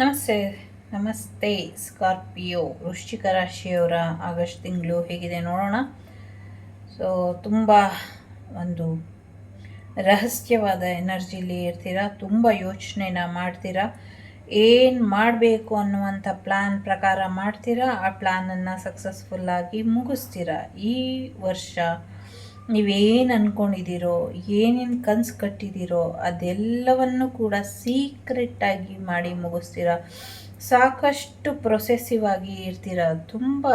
ನಮಸ್ತೆ ನಮಸ್ತೆ, ಸ್ಕಾರ್ಪಿಯೋ, ವೃಶ್ಚಿಕ ರಾಶಿಯವರ ಆಗಸ್ಟ್ ತಿಂಗಳು ಹೇಗಿದೆ ನೋಡೋಣ. ಸೊ ತುಂಬ ಒಂದು ರಹಸ್ಯವಾದ ಎನರ್ಜಿಲಿ ಇರ್ತೀರಾ, ತುಂಬ ಯೋಚನೆನ ಮಾಡ್ತೀರಾ, ಏನು ಮಾಡಬೇಕು ಅನ್ನುವಂಥ ಪ್ಲ್ಯಾನ್ ಪ್ರಕಾರ ಮಾಡ್ತೀರಾ, ಆ ಪ್ಲ್ಯಾನನ್ನು ಸಕ್ಸಸ್ಫುಲ್ಲಾಗಿ ಮುಗಿಸ್ತೀರಾ ಈ ವರ್ಷ? ನೀವೇನು ಅಂದ್ಕೊಂಡಿದ್ದೀರೋ ಏನೇನು ಕನಸು ಕಟ್ಟಿದ್ದೀರೋ, ಅದೆಲ್ಲವನ್ನು ಕೂಡ ಸೀಕ್ರೆಟ್ಟಾಗಿ ಮಾಡಿ ಮುಗಿಸ್ತೀರ? ಸಾಕಷ್ಟು ಪ್ರೊಸೆಸಿವ್ ಆಗಿ ಇರ್ತೀರ? ತುಂಬ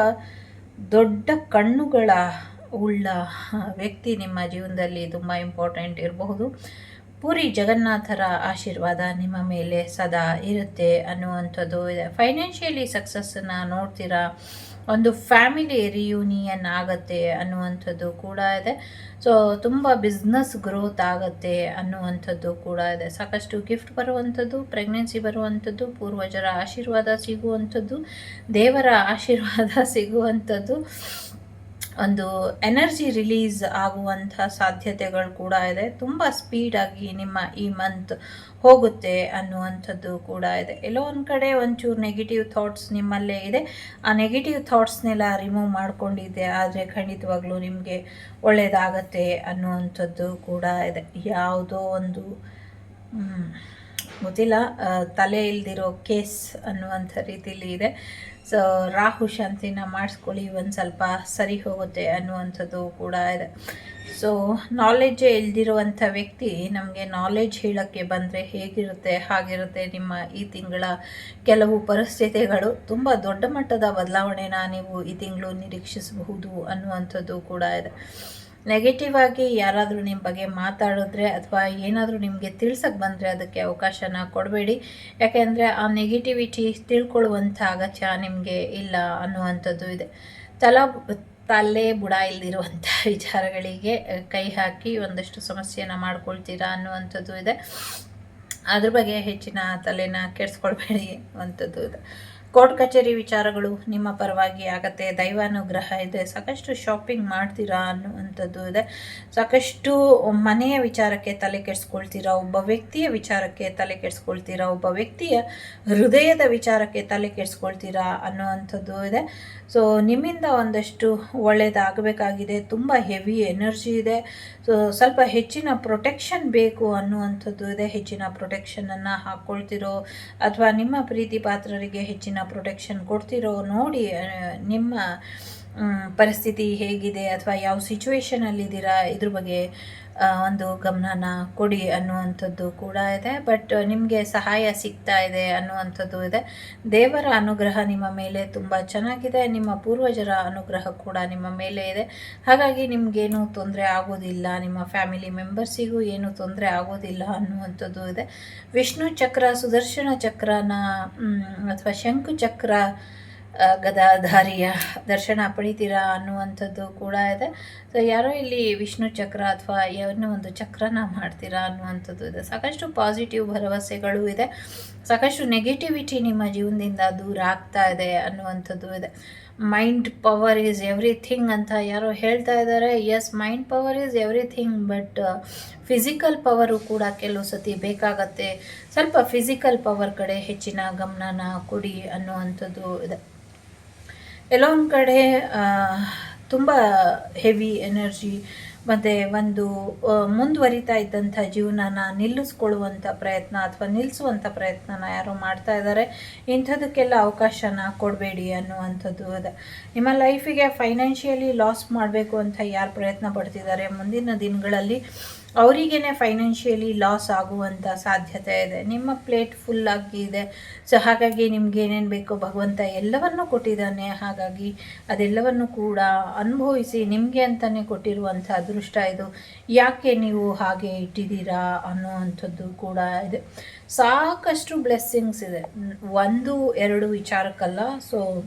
ದೊಡ್ಡ ಕಣ್ಣುಗಳ ಉಳ್ಳ ವ್ಯಕ್ತಿ ನಿಮ್ಮ ಜೀವನದಲ್ಲಿ ತುಂಬ ಇಂಪಾರ್ಟೆಂಟ್ ಇರಬಹುದು. ಪೂರಿ ಜಗನ್ನಾಥರ ಆಶೀರ್ವಾದ ನಿಮ್ಮ ಮೇಲೆ ಸದಾ ಇರುತ್ತೆ ಅನ್ನುವಂಥದ್ದು ಇದೆ. ಫೈನಾನ್ಷಿಯಲಿ ಸಕ್ಸಸ್ಸನ್ನು ನೋಡ್ತೀರಾ? ಒಂದು ಫ್ಯಾಮಿಲಿ ರಿಯೂನಿಯನ್ ಆಗುತ್ತೆ ಅನ್ನುವಂಥದ್ದು ಕೂಡ ಇದೆ. ಸೊ ತುಂಬ ಬಿಸ್ನೆಸ್ ಗ್ರೋತ್ ಆಗುತ್ತೆ ಅನ್ನುವಂಥದ್ದು ಕೂಡ ಇದೆ. ಸಾಕಷ್ಟು ಗಿಫ್ಟ್ ಬರುವಂಥದ್ದು ಪ್ರೆಗ್ನೆನ್ಸಿ ಬರುವಂಥದ್ದು, ಪೂರ್ವಜರ ಆಶೀರ್ವಾದ ಸಿಗುವಂಥದ್ದು, ದೇವರ ಆಶೀರ್ವಾದ ಸಿಗುವಂಥದ್ದು. ಒಂದು ಎನರ್ಜಿ ರಿಲೀಸ್ ಆಗುವಂಥ ಸಾಧ್ಯತೆಗಳು ಕೂಡ ಇದೆ. ತುಂಬ ಸ್ಪೀಡಾಗಿ ನಿಮ್ಮ ಈ ಮಂತ್ ಹೋಗುತ್ತೆ ಅನ್ನುವಂಥದ್ದು ಕೂಡ ಇದೆ. ಎಲ್ಲೋ ಒಂದು ಕಡೆ ಒಂಚೂರು ನೆಗೆಟಿವ್ ಥಾಟ್ಸ್ ನಿಮ್ಮಲ್ಲೇ ಇದೆ. ಆ ನೆಗೆಟಿವ್ ಥಾಟ್ಸ್ನೆಲ್ಲ ರಿಮೂವ್ ಮಾಡಿಕೊಂಡಿದ್ದೆ, ಆದರೆ ಖಂಡಿತವಾಗ್ಲೂ ನಿಮಗೆ ಒಳ್ಳೆಯದಾಗತ್ತೆ ಅನ್ನುವಂಥದ್ದು ಕೂಡ ಇದೆ. ಯಾವುದೋ ಒಂದು ಗೊತ್ತಿಲ್ಲ ತಲೆ ಇಲ್ದಿರೋ ಕೇಸ್ ಅನ್ನುವಂಥ ರೀತಿಲಿ ಇದೆ. ಸೊ ರಾಹು ಶಾಂತಿನ ಮಾಡಿಸ್ಕೊಳ್ಳಿ, ಒಂದು ಸ್ವಲ್ಪ ಸರಿ ಹೋಗುತ್ತೆ ಅನ್ನುವಂಥದ್ದು ಕೂಡ ಇದೆ. ಸೊ ನಾಲೆಡ್ಜೇ ಇಲ್ದಿರುವಂಥ ವ್ಯಕ್ತಿ ನಮಗೆ ನಾಲೆಜ್ ಹೇಳೋಕ್ಕೆ ಬಂದರೆ ಹೇಗಿರುತ್ತೆ, ಹಾಗಿರುತ್ತೆ ನಿಮ್ಮ ಈ ತಿಂಗಳ ಕೆಲವು ಪರಿಸ್ಥಿತಿಗಳು. ತುಂಬ ದೊಡ್ಡ ಮಟ್ಟದ ಬದಲಾವಣೆನ ನೀವು ಈ ತಿಂಗಳು ನಿರೀಕ್ಷಿಸಬಹುದು ಅನ್ನುವಂಥದ್ದು ಕೂಡ ಇದೆ. ನೆಗೆಟಿವ್ ಆಗಿ ಯಾರಾದರೂ ನಿಮ್ಮ ಬಗ್ಗೆ ಮಾತಾಡಿದ್ರೆ ಅಥವಾ ಏನಾದರೂ ನಿಮಗೆ ತಿಳ್ಸಕ್ಕೆ ಬಂದರೆ ಅದಕ್ಕೆ ಅವಕಾಶನ ಕೊಡಬೇಡಿ. ಯಾಕೆಂದರೆ ಆ ನೆಗೆಟಿವಿಟಿ ತಿಳ್ಕೊಳ್ಳುವಂಥ ಅಗತ್ಯ ನಿಮಗೆ ಇಲ್ಲ ಅನ್ನುವಂಥದ್ದು ಇದೆ. ತಲ ತಲೆ ಬುಡ ಇಲ್ದಿರುವಂಥ ವಿಚಾರಗಳಿಗೆ ಕೈ ಹಾಕಿ ಒಂದಷ್ಟು ಸಮಸ್ಯೆನ ಮಾಡ್ಕೊಳ್ತೀರಾ ಅನ್ನುವಂಥದ್ದು ಇದೆ. ಅದ್ರ ಬಗ್ಗೆ ಹೆಚ್ಚಿನ ತಲೆನ ಕೆಡಿಸ್ಕೊಳ್ಬೇಡಿ ಅಂಥದ್ದು ಇದೆ. ಕೋರ್ಟ್ ಕಚೇರಿ ವಿಚಾರಗಳು ನಿಮ್ಮ ಪರವಾಗಿ ಆಗತ್ತೆ, ದೈವಾನುಗ್ರಹ ಇದೆ, ಸಾಕಷ್ಟು ಶಾಪಿಂಗ್ ಮಾಡ್ತೀರಾ ಅನ್ನುವಂಥದ್ದು ಇದೆ. ಸಾಕಷ್ಟು ಮನೆಯ ವಿಚಾರಕ್ಕೆ ತಲೆ ಕೆಡಿಸ್ಕೊಳ್ತೀರಾ, ಒಬ್ಬ ವ್ಯಕ್ತಿಯ ವಿಚಾರಕ್ಕೆ ತಲೆ ಕೆಡಿಸ್ಕೊಳ್ತೀರಾ, ಒಬ್ಬ ವ್ಯಕ್ತಿಯ ಹೃದಯದ ವಿಚಾರಕ್ಕೆ ತಲೆ ಕೆಡಿಸ್ಕೊಳ್ತೀರಾ ಅನ್ನುವಂಥದ್ದು ಇದೆ. ಸೊ ನಿಮ್ಮಿಂದ ಒಂದಷ್ಟು ಒಳ್ಳೆಯದಾಗಬೇಕಾಗಿದೆ ತುಂಬ ಹೆವಿ ಎನರ್ಜಿ ಇದೆ. ಸೊ ಸ್ವಲ್ಪ ಹೆಚ್ಚಿನ ಪ್ರೊಟೆಕ್ಷನ್ ಬೇಕು ಅನ್ನುವಂಥದ್ದು ಇದೆ. ಹೆಚ್ಚಿನ ಪ್ರೊಟೆಕ್ಷನನ್ನು ಹಾಕ್ಕೊಳ್ತಿರೋ ಅಥವಾ ನಿಮ್ಮ ಪ್ರೀತಿ ಪಾತ್ರರಿಗೆ ಹೆಚ್ಚಿನ ಪ್ರೊಟೆಕ್ಷನ್ ಕೊಡ್ತಿರೋ ನೋಡಿ ನಿಮ್ಮ ಪರಿಸ್ಥಿತಿ ಹೇಗಿದೆ ಅಥವಾ ಯಾವ ಸಿಚುವೇಶನಲ್ಲಿದ್ದೀರಾ ಇದ್ರ ಬಗ್ಗೆ ಒಂದು ಗಮನನ ಕೊಡಿ ಅನ್ನುವಂಥದ್ದು ಕೂಡ ಇದೆ. ಬಟ್ ನಿಮಗೆ ಸಹಾಯ ಸಿಗ್ತಾ ಇದೆ ಅನ್ನುವಂಥದ್ದು ಇದೆ. ದೇವರ ಅನುಗ್ರಹ ನಿಮ್ಮ ಮೇಲೆ ತುಂಬ ಚೆನ್ನಾಗಿದೆ. ನಿಮ್ಮ ಪೂರ್ವಜರ ಅನುಗ್ರಹ ಕೂಡ ನಿಮ್ಮ ಮೇಲೆ ಇದೆ. ಹಾಗಾಗಿ ನಿಮಗೇನು ತೊಂದರೆ ಆಗೋದಿಲ್ಲ. ನಿಮ್ಮ ಫ್ಯಾಮಿಲಿ ಮೆಂಬರ್ಸಿಗೂ ಏನು ತೊಂದರೆ ಆಗೋದಿಲ್ಲ ಅನ್ನುವಂಥದ್ದು ಇದೆ. ವಿಷ್ಣು ಚಕ್ರ, ಸುದರ್ಶನ ಚಕ್ರನ ಅಥವಾ ಶಂಕು ಚಕ್ರ ಗದಾಧಾರಿಯ ದರ್ಶನ ಪಡಿತೀರಾ ಅನ್ನುವಂಥದ್ದು ಕೂಡ ಇದೆ. ಸೊ ಯಾರೋ ಇಲ್ಲಿ ವಿಷ್ಣು ಚಕ್ರ ಅಥವಾ ಏನೋ ಒಂದು ಚಕ್ರನ ಮಾಡ್ತೀರಾ ಅನ್ನುವಂಥದ್ದು ಇದೆ. ಸಾಕಷ್ಟು ಪಾಸಿಟಿವ್ ಭರವಸೆಗಳು ಇದೆ. ಸಾಕಷ್ಟು ನೆಗೆಟಿವಿಟಿ ನಿಮ್ಮ ಜೀವನದಿಂದ ದೂರ ಆಗ್ತಾ ಇದೆ ಅನ್ನುವಂಥದ್ದು ಇದೆ. ಮೈಂಡ್ ಪವರ್ ಈಸ್ ಎವ್ರಿಥಿಂಗ್ ಅಂತ ಯಾರೋ ಹೇಳ್ತಾ ಇದ್ದಾರೆ. Yes mind power is everything but physical power ಕೂಡ ಕೆಲವು ಸತಿ ಬೇಕಾಗತ್ತೆ. ಸ್ವಲ್ಪ ಫಿಸಿಕಲ್ ಪವರ್ ಕಡೆ ಹೆಚ್ಚಿನ ಗಮನನ ಕೊಡಿ ಅನ್ನುವಂಥದ್ದು ಇದೆ. ಎಲ್ಲೋ ಒಂದು ಕಡೆ ತುಂಬ ಹೆವಿ ಎನರ್ಜಿ ಮತ್ತು ಒಂದು ಮುಂದುವರಿತಾ ಇದ್ದಂಥ ಜೀವನನ ನಿಲ್ಲಿಸ್ಕೊಳ್ಳುವಂಥ ಪ್ರಯತ್ನ ಅಥವಾ ನಿಲ್ಲಿಸುವಂಥ ಪ್ರಯತ್ನನ ಯಾರೋ ಮಾಡ್ತಾ ಇದ್ದಾರೆ ಇಂಥದಕ್ಕೆಲ್ಲ ಅವಕಾಶನ ಕೊಡಬೇಡಿ ಅನ್ನುವಂಥದ್ದು ಅದ. ನಿಮ್ಮ ಲೈಫಿಗೆ ಫೈನಾನ್ಷಿಯಲಿ ಲಾಸ್ ಮಾಡಬೇಕು ಅಂತ ಯಾರು ಪ್ರಯತ್ನ ಪಡ್ತಿದ್ದಾರೆ ಮುಂದಿನ ದಿನಗಳಲ್ಲಿ ಅವರಿಗೇ ಫೈನಾನ್ಷಿಯಲಿ ಲಾಸ್ ಆಗುವಂಥ ಸಾಧ್ಯತೆ ಇದೆ. ನಿಮ್ಮ ಪ್ಲೇಟ್ ಫುಲ್ ಆಗಿದೆ ಸೊ ಹಾಗಾಗಿ ನಿಮ್ಗೆ ಏನೇನು ಬೇಕೋ ಭಗವಂತ ಎಲ್ಲವನ್ನೂ ಕೊಟ್ಟಿದ್ದಾನೆ. ಹಾಗಾಗಿ ಅದೆಲ್ಲವನ್ನು ಕೂಡ ಅನುಭವಿಸಿ ನಿಮಗೆ ಅಂತಲೇ ಕೊಟ್ಟಿರುವಂಥ ಅದೃಷ್ಟ ಇದು. ಯಾಕೆ ನೀವು ಹಾಗೆ ಇಟ್ಟಿದ್ದೀರಾ ಅನ್ನುವಂಥದ್ದು ಕೂಡ ಇದೆ. ಸಾಕಷ್ಟು ಬ್ಲೆಸ್ಸಿಂಗ್ಸ್ ಇದೆ. ಒಂದು, ಎರಡು ವಿಚಾರಕ್ಕಲ್ಲ. ಸೊ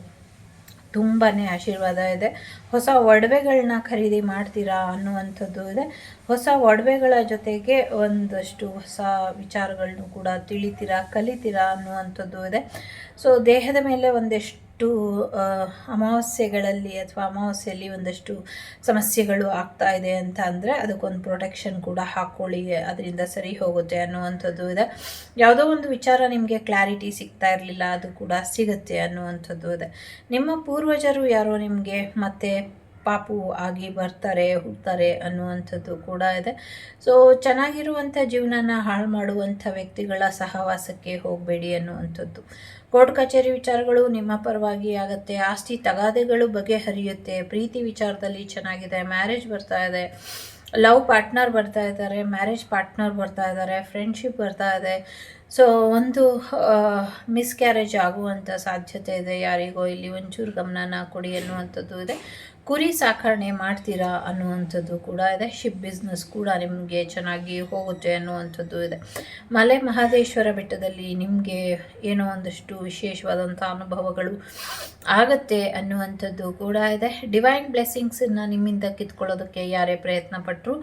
ತುಂಬಾ ಆಶೀರ್ವಾದ ಇದೆ. ಹೊಸ ಒಡವೆಗಳನ್ನ ಖರೀದಿ ಮಾಡ್ತೀರಾ ಅನ್ನುವಂಥದ್ದು ಇದೆ. ಹೊಸ ಒಡವೆಗಳ ಜೊತೆಗೆ ಒಂದಷ್ಟು ಹೊಸ ವಿಚಾರಗಳನ್ನು ಕೂಡ ತಿಳಿತೀರಾ, ಕಲಿತೀರಾ ಅನ್ನುವಂಥದ್ದು ಇದೆ. ಸೊ ದೇಹದ ಮೇಲೆ ಒಂದೆಷ್ಟು ಒಂದಷ್ಟು ಅಮಾವಾಸ್ಯೆಗಳಲ್ಲಿ ಅಥವಾ ಅಮಾವಾಸ್ಯೆಯಲ್ಲಿ ಒಂದಷ್ಟು ಸಮಸ್ಯೆಗಳು ಆಗ್ತಾ ಇದೆ ಅಂತ ಅಂದರೆ ಅದಕ್ಕೊಂದು ಪ್ರೊಟೆಕ್ಷನ್ ಕೂಡ ಹಾಕ್ಕೊಳ್ಳಿ ಅದರಿಂದ ಸರಿ ಹೋಗುತ್ತೆ ಅನ್ನುವಂಥದ್ದು ಇದೆ. ಯಾವುದೋ ಒಂದು ವಿಚಾರ ನಿಮಗೆ ಕ್ಲಾರಿಟಿ ಸಿಗ್ತಾ ಇರಲಿಲ್ಲ ಅದು ಕೂಡ ಸಿಗುತ್ತೆ ಅನ್ನುವಂಥದ್ದು ಇದೆ. ನಿಮ್ಮ ಪೂರ್ವಜರು ಯಾರೋ ನಿಮಗೆ ಮತ್ತೆ ಪಾಪು ಆಗಿ ಬರ್ತಾರೆ ಹುಡ್ತಾರೆ ಅನ್ನುವಂಥದ್ದು ಕೂಡ ಇದೆ. ಸೊ ಚೆನ್ನಾಗಿರುವಂಥ ಜೀವನನ ಹಾಳು ಮಾಡುವಂಥ ವ್ಯಕ್ತಿಗಳ ಸಹವಾಸಕ್ಕೆ ಹೋಗಬೇಡಿ ಅನ್ನುವಂಥದ್ದು. ಕೋರ್ಟ್ ಕಚೇರಿ ವಿಚಾರಗಳು ನಿಮ್ಮ ಪರವಾಗಿ ಆಗುತ್ತೆ. ಆಸ್ತಿ ತಗಾದೆಗಳು ಬಗೆಹರಿಯುತ್ತೆ. ಪ್ರೀತಿ ವಿಚಾರದಲ್ಲಿ ಚೆನ್ನಾಗಿದೆ. ಮ್ಯಾರೇಜ್ ಬರ್ತಾ ಇದೆ. ಲವ್ ಪಾರ್ಟ್ನರ್ ಬರ್ತಾ ಇದ್ದಾರೆ. ಮ್ಯಾರೇಜ್ ಪಾರ್ಟ್ನರ್ ಬರ್ತಾ ಇದ್ದಾರೆ. ಫ್ರೆಂಡ್ಶಿಪ್ ಬರ್ತಾ ಇದೆ. ಸೊ ಒಂದು ಮಿಸ್ ಕ್ಯಾರೇಜ್ ಆಗುವಂಥ ಸಾಧ್ಯತೆ ಇದೆ ಯಾರಿಗೋ. ಇಲ್ಲಿ ಒಂಚೂರು ಗಮನನ ಕೊಡಿ ಅನ್ನುವಂಥದ್ದು ಇದೆ. ಕುರಿ ಸಾಕಾಣೆ ಮಾಡ್ತೀರಾ ಅನ್ನುವಂಥದ್ದು ಕೂಡ ಇದೆ. ಶಿಪ್ ಬಿಸ್ನೆಸ್ ಕೂಡ ನಿಮಗೆ ಚೆನ್ನಾಗಿ ಹೋಗುತ್ತೆ ಅನ್ನುವಂಥದ್ದು ಇದೆ. ಮಲೆ ಮಹದೇಶ್ವರ ಬೆಟ್ಟದಲ್ಲಿ ನಿಮಗೆ ಏನೋ ಒಂದಷ್ಟು ವಿಶೇಷವಾದಂಥ ಅನುಭವಗಳು ಆಗತ್ತೆ ಅನ್ನುವಂಥದ್ದು ಕೂಡ ಇದೆ. ಡಿವೈನ್ ಬ್ಲೆಸ್ಸಿಂಗ್ಸನ್ನು ನಿಮ್ಮಿಂದ ಕಿತ್ಕೊಳ್ಳೋದಕ್ಕೆ ಯಾರೇ ಪ್ರಯತ್ನ ಪಟ್ಟರು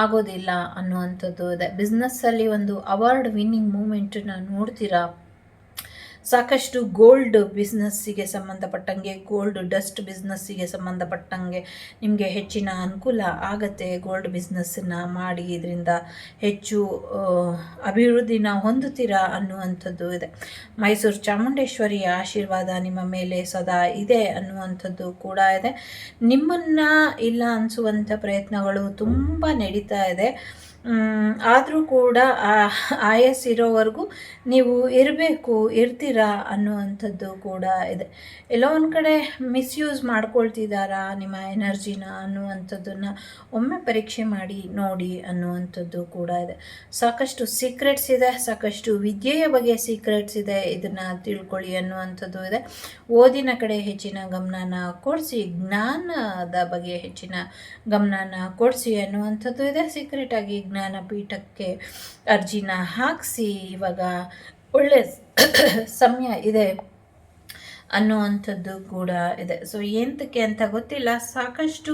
ಆಗೋದಿಲ್ಲ ಅನ್ನುವಂಥದ್ದು ಇದೆ. ಬಿಸ್ನೆಸ್ಸಲ್ಲಿ ಒಂದು ಅವಾರ್ಡ್ ವಿನ್ನಿಂಗ್ ಮೂಮೆಂಟನ್ನು ನೋಡ್ತೀರಾ? ಸಾಕಷ್ಟು ಗೋಲ್ಡ್ ಬಿಸ್ನೆಸ್ಸಿಗೆ ಸಂಬಂಧಪಟ್ಟಂಗೆ, ಗೋಲ್ಡ್ ಡಸ್ಟ್ ಬಿಸ್ನೆಸ್ಸಿಗೆ ಸಂಬಂಧಪಟ್ಟಂಗೆ ನಿಮಗೆ ಹೆಚ್ಚಿನ ಅನುಕೂಲ ಆಗತ್ತೆ ಗೋಲ್ಡ್ ಬಿಸ್ನೆಸ್ಸನ್ನು ಮಾಡಿ. ಇದರಿಂದ ಹೆಚ್ಚು ಅಭಿವೃದ್ಧಿನ ಹೊಂದುತ್ತೀರಾ ಅನ್ನುವಂಥದ್ದು ಇದೆ. ಮೈಸೂರು ಚಾಮುಂಡೇಶ್ವರಿಯ ಆಶೀರ್ವಾದ ನಿಮ್ಮ ಮೇಲೆ ಸದಾ ಇದೆ ಅನ್ನುವಂಥದ್ದು ಕೂಡ ಇದೆ. ನಿಮ್ಮನ್ನು ಇಲ್ಲ ಅನಿಸುವಂಥ ಪ್ರಯತ್ನಗಳು ತುಂಬ ನಡೀತಾ ಇದೆ. ಆದರೂ ಕೂಡ ಆಯಸ್ ಇರೋವರೆಗೂ ನೀವು ಇರಬೇಕು, ಇರ್ತೀರಾ ಅನ್ನುವಂಥದ್ದು ಕೂಡ ಇದೆ. ಎಲ್ಲೋ ಒಂದು ಕಡೆ ಮಿಸ್ಯೂಸ್ ಮಾಡ್ಕೊಳ್ತಿದ್ದಾರಾ ನಿಮ್ಮ ಎನರ್ಜಿನ ಅನ್ನುವಂಥದ್ದನ್ನು ಒಮ್ಮೆ ಪರೀಕ್ಷೆ ಮಾಡಿ ನೋಡಿ ಅನ್ನುವಂಥದ್ದು ಕೂಡ ಇದೆ. ಸಾಕಷ್ಟು ಸೀಕ್ರೆಟ್ಸ್ ಇದೆ, ಸಾಕಷ್ಟು ವಿದ್ಯೆಯ ಬಗ್ಗೆ ಸೀಕ್ರೆಟ್ಸ್ ಇದೆ, ಇದನ್ನು ತಿಳ್ಕೊಳ್ಳಿ ಅನ್ನುವಂಥದ್ದು ಇದೆ. ಓದಿನ ಕಡೆ ಹೆಚ್ಚಿನ ಗಮನನ ಕೊಡಿಸಿ, ಜ್ಞಾನದ ಬಗ್ಗೆ ಹೆಚ್ಚಿನ ಗಮನನ ಕೊಡಿಸಿ ಅನ್ನುವಂಥದ್ದು ಇದೆ. ಸೀಕ್ರೆಟ್ ಜ್ಞಾನಪೀಠಕ್ಕೆ ಅರ್ಜಿನ ಹಾಕಿಸಿ, ಇವಾಗ ಒಳ್ಳೆ ಸಮಯ ಇದೆ ಅನ್ನುವಂಥದ್ದು ಕೂಡ ಇದೆ. ಸೊ ಎಂತಕ್ಕೆ ಅಂತ ಗೊತ್ತಿಲ್ಲ. ಸಾಕಷ್ಟು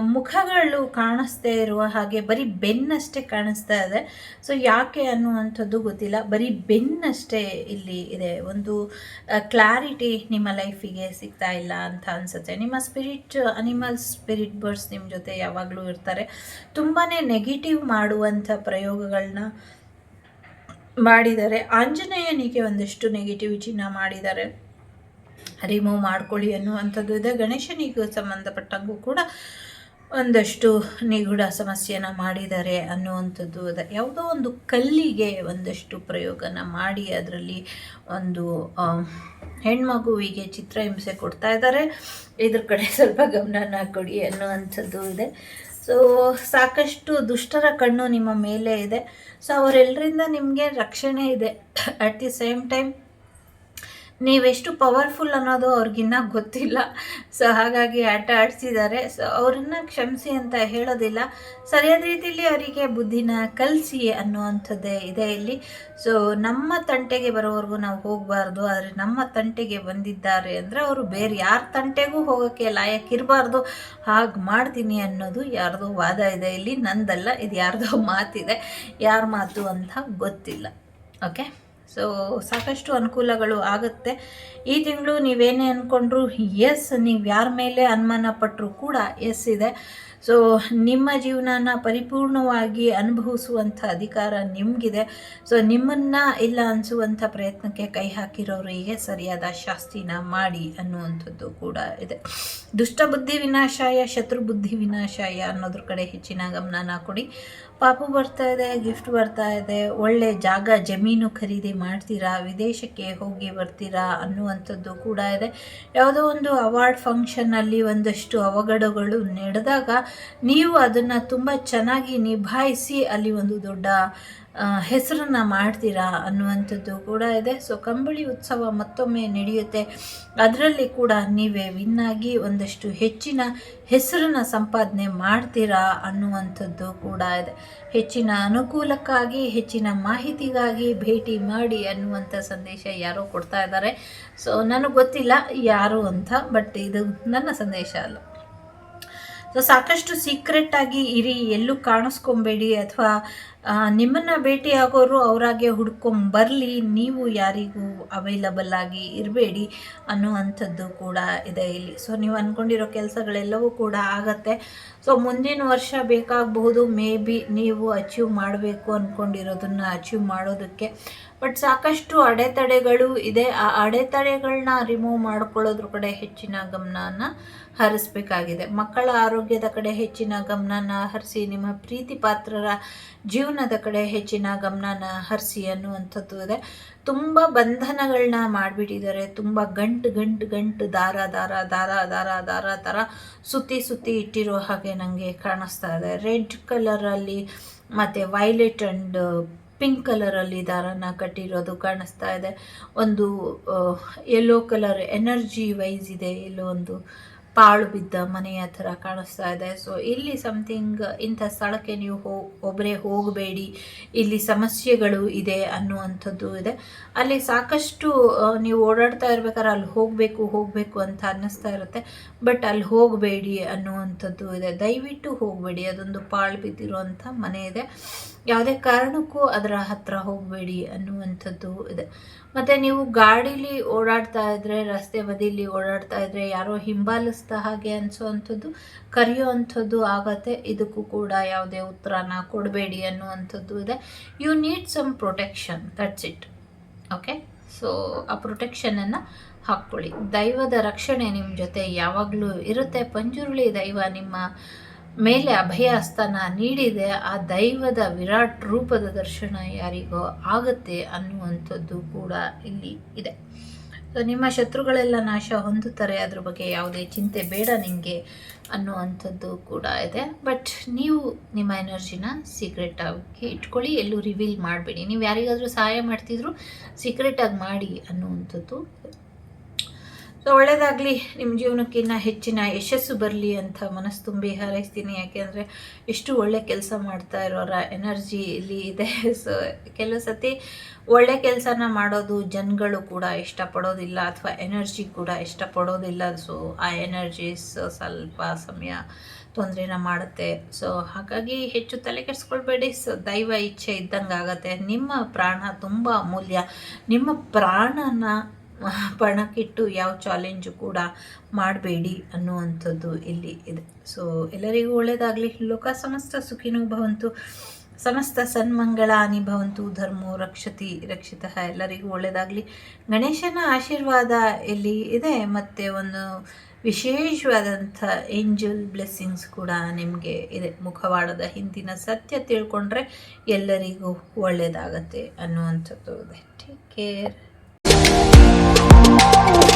ಮುಖಗಳು ಕಾಣಿಸ್ದೇ ಇರುವ ಹಾಗೆ ಬರೀ ಬೆನ್ನಷ್ಟೇ ಕಾಣಿಸ್ತಾ ಇದೆ. ಸೊ ಯಾಕೆ ಅನ್ನುವಂಥದ್ದು ಗೊತ್ತಿಲ್ಲ. ಬರೀ ಬೆನ್ನಷ್ಟೇ ಇಲ್ಲಿ ಇದೆ. ಒಂದು ಕ್ಲಾರಿಟಿ ನಿಮ್ಮ ಲೈಫಿಗೆ ಸಿಗ್ತಾ ಇಲ್ಲ ಅಂತ ಅನಿಸುತ್ತೆ. ನಿಮ್ಮ ಸ್ಪಿರಿಟ್ ಅನಿಮಲ್ ಸ್ಪಿರಿಟ್ ಬರ್ಡ್ಸ್ ನಿಮ್ಮ ಜೊತೆ ಯಾವಾಗಲೂ ಇರ್ತಾರೆ. ತುಂಬಾ ನೆಗೆಟಿವ್ ಮಾಡುವಂಥ ಪ್ರಯೋಗಗಳನ್ನ ಮಾಡಿದ್ದಾರೆ. ಆಂಜನೇಯನಿಗೆ ಒಂದಷ್ಟು ಚಿನ್ನ ಮಾಡಿದ್ದಾರೆ. ರಿಮೂವ್ ಮಾಡ್ಕೊಳ್ಳಿ ಅನ್ನುವಂಥದ್ದು ಇದೆ. ಗಣೇಶನಿಗೂ ಸಂಬಂಧಪಟ್ಟಂಗೂ ಕೂಡ ಒಂದಷ್ಟು ನಿಗೂಢ ಸಮಸ್ಯೆನ ಮಾಡಿದ್ದಾರೆ ಅನ್ನುವಂಥದ್ದು ಯಾವುದೋ ಒಂದು ಕಲ್ಲಿಗೆ ಒಂದಷ್ಟು ಪ್ರಯೋಗನ ಮಾಡಿ ಅದರಲ್ಲಿ ಒಂದು ಹೆಣ್ಮಗುವಿಗೆ ಚಿತ್ರಹಿಂಸೆ ಕೊಡ್ತಾ ಇದ್ದಾರೆ. ಇದ್ರ ಕಡೆ ಸ್ವಲ್ಪ ಗಮನನ ಕೊಡಿ ಅನ್ನುವಂಥದ್ದು ಇದೆ. ಸೊ ಸಾಕಷ್ಟು ದುಷ್ಟರ ಕಣ್ಣು ನಿಮ್ಮ ಮೇಲೆ ಇದೆ. ಸೊ ಅವರೆಲ್ಲರಿಂದ ನಿಮಗೆ ರಕ್ಷಣೆ ಇದೆ. ಅಟ್ ದಿ ಸೇಮ್ ಟೈಮ್ ನೀವೆಷ್ಟು ಪವರ್ಫುಲ್ ಅನ್ನೋದು ಅವ್ರಿಗಿನ್ನ ಗೊತ್ತಿಲ್ಲ. ಸೊ ಹಾಗಾಗಿ ಆಟ ಆಡಿಸಿದ್ದಾರೆ. ಸೊ ಅವ್ರನ್ನ ಕ್ಷಮಿಸಿ ಅಂತ ಹೇಳೋದಿಲ್ಲ. ಸರಿಯಾದ ರೀತಿಯಲ್ಲಿ ಅವರಿಗೆ ಬುದ್ಧಿನ ಕಲಿಸಿ ಅನ್ನುವಂಥದ್ದೇ ಇದೆ ಇಲ್ಲಿ. ಸೊ ನಮ್ಮ ತಂಟೆಗೆ ಬರೋವರೆಗೂ ನಾವು ಹೋಗಬಾರ್ದು. ಆದರೆ ನಮ್ಮ ತಂಟೆಗೆ ಬಂದಿದ್ದಾರೆ ಅಂದರೆ ಅವರು ಬೇರೆ ಯಾರ ತಂಟೆಗೂ ಹೋಗೋಕ್ಕೆ ಲಾಯಕ್ಕಿರಬಾರ್ದು. ಹಾಗೆ ಮಾಡ್ತೀನಿ ಅನ್ನೋದು ಯಾರ್ದೋ ವಾದ ಇದೆ ಇಲ್ಲಿ. ನಂದಲ್ಲ ಇದು ಯಾರ್ದೋ ಮಾತಿದೆ. ಯಾರ ಮಾತು ಅಂತ ಗೊತ್ತಿಲ್ಲ. ಓಕೆ ಸೊ ಸಾಕಷ್ಟು ಅನುಕೂಲಗಳು ಆಗುತ್ತೆ. ಈ ತಿಂಗಳು ನೀವೇನೇ ಅಂದ್ಕೊಂಡ್ರು ಎಸ್ ನೀವು ಯಾರ ಮೇಲೆ ಅನುಮಾನ ಪಟ್ಟರು ಕೂಡ ಎಸ್ ಇದೆ. ಸೊ ನಿಮ್ಮ ಜೀವನನ ಪರಿಪೂರ್ಣವಾಗಿ ಅನುಭವಿಸುವಂಥ ಅಧಿಕಾರ ನಿಮಗಿದೆ. ಸೊ ನಿಮ್ಮನ್ನು ಇಲ್ಲ ಅನಿಸುವಂಥ ಪ್ರಯತ್ನಕ್ಕೆ ಕೈ ಹಾಕಿರೋರಿಗೆ ಸರಿಯಾದ ಶಾಸ್ತಿನ ಮಾಡಿ ಅನ್ನುವಂಥದ್ದು ಕೂಡ ಇದೆ. ದುಷ್ಟ ಬುದ್ಧಿ ವಿನಾಶಾಯ, ಶತ್ರು ಬುದ್ಧಿ ವಿನಾಶಾಯ ಅನ್ನೋದ್ರ ಕಡೆ ಹೆಚ್ಚಿನ ಗಮನನ ಕೊಡಿ. ಪಾಪು ಬರ್ತಾ ಇದೆ, ಗಿಫ್ಟ್ ಬರ್ತಾ ಇದೆ, ಒಳ್ಳೆ ಜಾಗ, ಜಮೀನು ಖರೀದಿ ಮಾಡ್ತೀರಾ, ವಿದೇಶಕ್ಕೆ ಹೋಗಿ ಬರ್ತೀರಾ ಅನ್ನುವಂಥದ್ದು ಕೂಡ ಇದೆ. ಯಾವುದೋ ಒಂದು ಅವಾರ್ಡ್ ಫಂಕ್ಷನ್ನಲ್ಲಿ ಒಂದಷ್ಟು ಅವಘಡಗಳು ನಡೆದಾಗ ನೀವು ಅದನ್ನು ತುಂಬ ಚೆನ್ನಾಗಿ ನಿಭಾಯಿಸಿ ಅಲ್ಲಿ ಒಂದು ದೊಡ್ಡ ಹೆಸರನ್ನು ಮಾಡ್ತೀರಾ ಅನ್ನುವಂಥದ್ದು ಕೂಡ ಇದೆ. ಸೊ ಕಂಬಳಿ ಉತ್ಸವ ಮತ್ತೊಮ್ಮೆ ನಡೆಯುತ್ತೆ. ಅದರಲ್ಲಿ ಕೂಡ ನೀವೇ ವಿನ್ನಾಗಿ ಒಂದಷ್ಟು ಹೆಚ್ಚಿನ ಹೆಸರನ್ನು ಸಂಪಾದನೆ ಮಾಡ್ತೀರಾ ಅನ್ನುವಂಥದ್ದು ಕೂಡ ಇದೆ. ಹೆಚ್ಚಿನ ಅನುಕೂಲಕ್ಕಾಗಿ, ಹೆಚ್ಚಿನ ಮಾಹಿತಿಗಾಗಿ ಭೇಟಿ ಮಾಡಿ ಅನ್ನುವಂಥ ಸಂದೇಶ ಯಾರೋ ಕೊಡ್ತಾ ಇದ್ದಾರೆ. ಸೊ ನನಗೆ ಗೊತ್ತಿಲ್ಲ ಯಾರು ಅಂತ ಬಟ್ ಇದು ನನ್ನ ಸಂದೇಶ ಅಲ್ಲ. ಸೊ ಸಾಕಷ್ಟು ಸೀಕ್ರೆಟ್ ಆಗಿ ಇರಿ, ಎಲ್ಲೂ ಕಾಣಿಸ್ಕೊಬೇಡಿ ಅಥವಾ ನಿಮ್ಮನ್ನು ಭೇಟಿ ಆಗೋರು ಅವರಾಗೆ ಹುಡ್ಕೊಂಬರಲಿ ನೀವು ಯಾರಿಗೂ ಅವೈಲಬಲ್ ಆಗಿ ಇರಬೇಡಿ ಅನ್ನುವಂಥದ್ದು ಕೂಡ ಇದೆ ಇಲ್ಲಿ. ಸೊ ನೀವು ಅಂದ್ಕೊಂಡಿರೋ ಕೆಲಸಗಳೆಲ್ಲವೂ ಕೂಡ ಆಗತ್ತೆ. ಸೊ ಮುಂದಿನ ವರ್ಷ ಬೇಕಾಗಬಹುದು ಮೇ ಬಿ ನೀವು ಅಚೀವ್ ಮಾಡಬೇಕು ಅಂದ್ಕೊಂಡಿರೋದನ್ನು ಅಚೀವ್ ಮಾಡೋದಕ್ಕೆ. ಬಟ್ ಸಾಕಷ್ಟು ಅಡೆತಡೆಗಳು ಇದೆ. ಆ ಅಡೆತಡೆಗಳನ್ನ ರಿಮೂವ್ ಮಾಡ್ಕೊಳ್ಳೋದ್ರ ಕಡೆ ಹೆಚ್ಚಿನ ಗಮನನ ಹರಿಸ್ಬೇಕಾಗಿದೆ. ಮಕ್ಕಳ ಆರೋಗ್ಯದ ಕಡೆ ಹೆಚ್ಚಿನ ಗಮನನ ಹರಿಸಿ, ನಿಮ್ಮ ಪ್ರೀತಿ ಪಾತ್ರರ ಜೀವನದ ಕಡೆ ಹೆಚ್ಚಿನ ಗಮನನ ಹರಿಸಿ ಅನ್ನುವಂಥದ್ದು ಇದೆ. ತುಂಬ ಬಂಧನಗಳನ್ನ ಮಾಡಿಬಿಟ್ಟಿದ್ದಾರೆ. ತುಂಬ ಗಂಟು ಗಂಟು ಗಂಟು ದಾರ ದಾರ ದಾರ ದಾರ ದಾರ ಥರ ಸುತ್ತಿ ಸುತ್ತಿ ಇಟ್ಟಿರೋ ಹಾಗೆ ನನಗೆ ಕಾಣಿಸ್ತಾ ಇದೆ. ರೆಡ್ ಕಲರಲ್ಲಿ ಮತ್ತು ವೈಲೆಟ್ ಆ್ಯಂಡ್ ಪಿಂಕ್ ಕಲರಲ್ಲಿ ದಾರನ ಕಟ್ಟಿರೋದು ಕಾಣಿಸ್ತಾ ಇದೆ. ಒಂದು ಯೆಲ್ಲೋ ಕಲರ್ ಎನರ್ಜಿ ವೈಸ್ ಇದೆ. ಇಲ್ಲೊಂದು ಪಾಳು ಬಿದ್ದ ಮನೆಯ ಥರ ಕಾಣಿಸ್ತಾ ಇದೆ. ಸೊ ಇಲ್ಲಿ ಸಮಥಿಂಗ್ ಇಂಥ ಸ್ಥಳಕ್ಕೆ ನೀವು ಹೋ ಒಬ್ಬರೇ ಹೋಗಬೇಡಿ. ಇಲ್ಲಿ ಸಮಸ್ಯೆಗಳು ಇದೆ ಅನ್ನುವಂಥದ್ದು ಇದೆ. ಅಲ್ಲಿ ಸಾಕಷ್ಟು ನೀವು ಓಡಾಡ್ತಾ ಇರ್ಬೇಕಾದ್ರೆ ಅಲ್ಲಿ ಹೋಗಬೇಕು ಹೋಗಬೇಕು ಅಂತ ಅನ್ನಿಸ್ತಾ ಇರುತ್ತೆ. ಬಟ್ ಅಲ್ಲಿ ಹೋಗಬೇಡಿ ಅನ್ನುವಂಥದ್ದು ಇದೆ. ದಯವಿಟ್ಟು ಹೋಗಬೇಡಿ. ಅದೊಂದು ಪಾಳು ಬಿದ್ದಿರುವಂಥ ಮನೆ ಇದೆ. ಯಾವುದೇ ಕಾರಣಕ್ಕೂ ಅದರ ಹತ್ರ ಹೋಗಬೇಡಿ ಅನ್ನುವಂಥದ್ದು ಇದೆ. ಮತ್ತು ನೀವು ಗಾಡೀಲಿ ಓಡಾಡ್ತಾ ಇದ್ದರೆ ರಸ್ತೆ ಬದಿಲಿ ಓಡಾಡ್ತಾ ಇದ್ದರೆ ಯಾರೋ ಹಿಂಬಾಲಿಸ್ದ ಹಾಗೆ ಅನಿಸುವಂಥದ್ದು. ಕರೆಯುವಂಥದ್ದು ಆಗತ್ತೆ. ಇದಕ್ಕೂ ಕೂಡ ಯಾವುದೇ ಉತ್ತರನ ಕೊಡಬೇಡಿ ಅನ್ನುವಂಥದ್ದು ಇದೆ. You need some protection that's it okay so ಆ ಪ್ರೊಟೆಕ್ಷನನ್ನು ಹಾಕ್ಕೊಳ್ಳಿ. ದೈವದ ರಕ್ಷಣೆ ನಿಮ್ಮ ಜೊತೆ ಯಾವಾಗಲೂ ಇರುತ್ತೆ. ಪಂಜುರುಳಿ ದೈವ ನಿಮ್ಮ ಮೇಲೆ ಅಭಯ ಸ್ಥಾನ ನೀಡಿದೆ. ಆ ದೈವದ ವಿರಾಟ್ ರೂಪದ ದರ್ಶನ ಯಾರಿಗೋ ಆಗುತ್ತೆ ಅನ್ನುವಂಥದ್ದು ಕೂಡ ಇಲ್ಲಿ ಇದೆ. ಸೊ ನಿಮ್ಮ ಶತ್ರುಗಳೆಲ್ಲ ನಾಶ ಹೊಂದುತ್ತಾರೆ. ಅದ್ರ ಬಗ್ಗೆ ಯಾವುದೇ ಚಿಂತೆ ಬೇಡ ನಿಮಗೆ ಅನ್ನುವಂಥದ್ದು ಕೂಡ ಇದೆ. ಬಟ್ ನೀವು ನಿಮ್ಮ ಎನರ್ಜಿನ ಸೀಕ್ರೆಟ್ ಆಗಿ ಇಟ್ಕೊಳ್ಳಿ. ಎಲ್ಲೂ ರಿವೀಲ್ ಮಾಡಬೇಡಿ. ನೀವು ಯಾರಿಗಾದರೂ ಸಹಾಯ ಮಾಡ್ತಿದ್ರು ಸೀಕ್ರೆಟಾಗಿ ಮಾಡಿ ಅನ್ನುವಂಥದ್ದು ಸೊ ಒಳ್ಳೆಯದಾಗಲಿ ನಿಮ್ಮ ಜೀವನಕ್ಕೆ ಇನ್ನೂ ಹೆಚ್ಚಿನ ಯಶಸ್ಸು ಬರಲಿ ಅಂತ ಮನಸ್ಸು ತುಂಬಿ ಹಾರೈಸ್ತೀನಿ ಯಾಕೆಂದರೆ ಎಷ್ಟು ಒಳ್ಳೆ ಕೆಲಸ ಮಾಡ್ತಾ ಇರೋರ ಎನರ್ಜಿ ಇಲ್ಲಿ ಇದೆ. ಸೊ ಕೆಲವು ಸತಿ ಒಳ್ಳೆ ಕೆಲಸನ ಮಾಡೋದು ಜನಗಳು ಕೂಡ ಇಷ್ಟಪಡೋದಿಲ್ಲ ಅಥವಾ ಎನರ್ಜಿ ಕೂಡ ಇಷ್ಟಪಡೋದಿಲ್ಲ. ಸೊ ಆ ಎನರ್ಜೀಸ್ ಸ್ವಲ್ಪ ಸಮಯ ತೊಂದರೆನ ಮಾಡುತ್ತೆ. ಸೊ ಹಾಗಾಗಿ ಹೆಚ್ಚು ತಲೆ ಕೆಡಿಸ್ಕೊಳ್ಬೇಡಿ. ಸೊ ದೈವ ಇಚ್ಛೆ ಇದ್ದಂಗೆ ನಿಮ್ಮ ಪ್ರಾಣ ತುಂಬ ಅಮೂಲ್ಯ. ನಿಮ್ಮ ಪ್ರಾಣನ ಪಣಕ್ಕಿಟ್ಟು ಯಾವ ಚಾಲೆಂಜು ಕೂಡ ಮಾಡಬೇಡಿ ಅನ್ನುವಂಥದ್ದು ಇಲ್ಲಿ ಇದೆ. ಸೊ ಎಲ್ಲರಿಗೂ ಒಳ್ಳೆಯದಾಗಲಿ ಲೋಕ ಸಮಸ್ತ ಸುಖಿನೋ ಭವಂತು. ಸಮಸ್ತ ಸನ್ಮಂಗಳಾನಿ ಭವಂತು. ಧರ್ಮೋ ರಕ್ಷತಿ ರಕ್ಷಿತ. ಎಲ್ಲರಿಗೂ ಒಳ್ಳೆಯದಾಗಲಿ ಗಣೇಶನ ಆಶೀರ್ವಾದ ಇಲ್ಲಿ ಇದೆ? ಮತ್ತು ಒಂದು ವಿಶೇಷವಾದಂಥ ಏಂಜಲ್ ಬ್ಲೆಸ್ಸಿಂಗ್ಸ್ ಕೂಡ ನಿಮಗೆ ಇದೆ. ಮುಖವಾಡದ ಹಿಂದಿನ ಸತ್ಯ ತಿಳ್ಕೊಂಡ್ರೆ ಎಲ್ಲರಿಗೂ ಒಳ್ಳೆಯದಾಗತ್ತೆ ಅನ್ನುವಂಥದ್ದು ಇದೆ. Take care Oh,